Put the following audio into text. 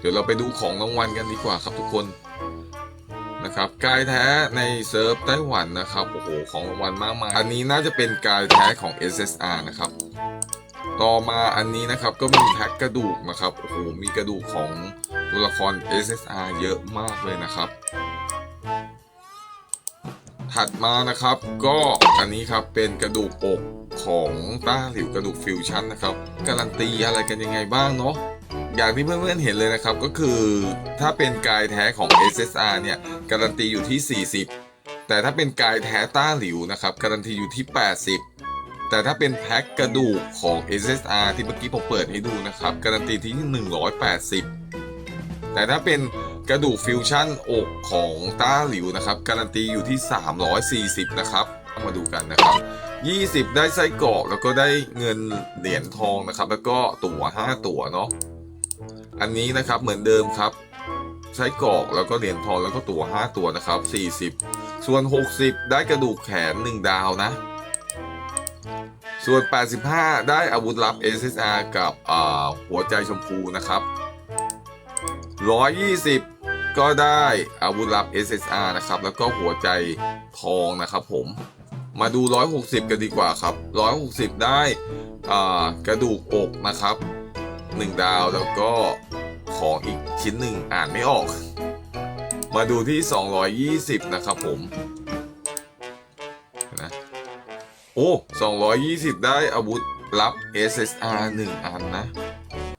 เดี๋ยวเราไปดูของรางวัลกันดีกว่าครับทุกคนนะครับกายแท้ในเซิร์ฟไต้หวันนะครับโอ้โหของรางวัลมากมายอันนี้น่าจะเป็นกายแท้ของ SSR นะครับต่อมาอันนี้นะครับก็มีแพ็คกระดูกนะครับโอ้โหมีกระดูกของตัวละคร SSR เยอะมากเลยนะครับ ถัดมานะครับก็อันนี้ครับเป็นกระดูกอกของต้าหลิวกระดูกฟิวชั่นนะครับการันตีอะไรกันยังไงบ้างเนาะ อย่างที่เพื่อนๆเห็นเลยนะครับก็คือถ้าเป็นกายแท้ของ SSR เนี่ย การันตีอยู่ที่ 40 แต่ถ้าเป็นกายแท้ต้าหลิวนะครับ การันตีอยู่ที่ 80 แต่ถ้าเป็นแพ็คกระดูกของ SSR ที่เมื่อกี้ผมเปิดให้ดูนะครับ การันตีที่ 180 แต่ถ้าเป็นกระดูกฟิวชั่นอกของต้าหลิวนะครับ การันตีอยู่ที่ 340 นะครับมาดูกันนะครับ 20 ได้ไส้กรอกแล้วก็ได้เงินเหรียญทองนะครับ แล้วก็ตั๋ว 5 ตั๋วเนาะ อันนี้นะครับเหมือนเดิมครับไส้กรอกแล้วก็เหรียญทองแล้วก็ตัว 5 ตัวนะครับ 40 ส่วน 60 ได้กระดูกแขน 1 ดาวนะ ส่วน 85 ได้อาวุธลับ SSR กับอ่าหัวใจชมพูนะครับ 120 ก็ได้อาวุธลับ SSR นะครับ แล้วก็หัวใจทองนะครับผมมาดู 160 กันดีกว่าครับ 160 ได้กระดูกอกนะครับ 1 ดาวแล้วก็ของอีกชิ้นหนึ่งอ่านไม่ออก มาดูที่ 220 นะครับผมนะโอ้ 220 ได้อาวุธรับ SSR 1 อันนะ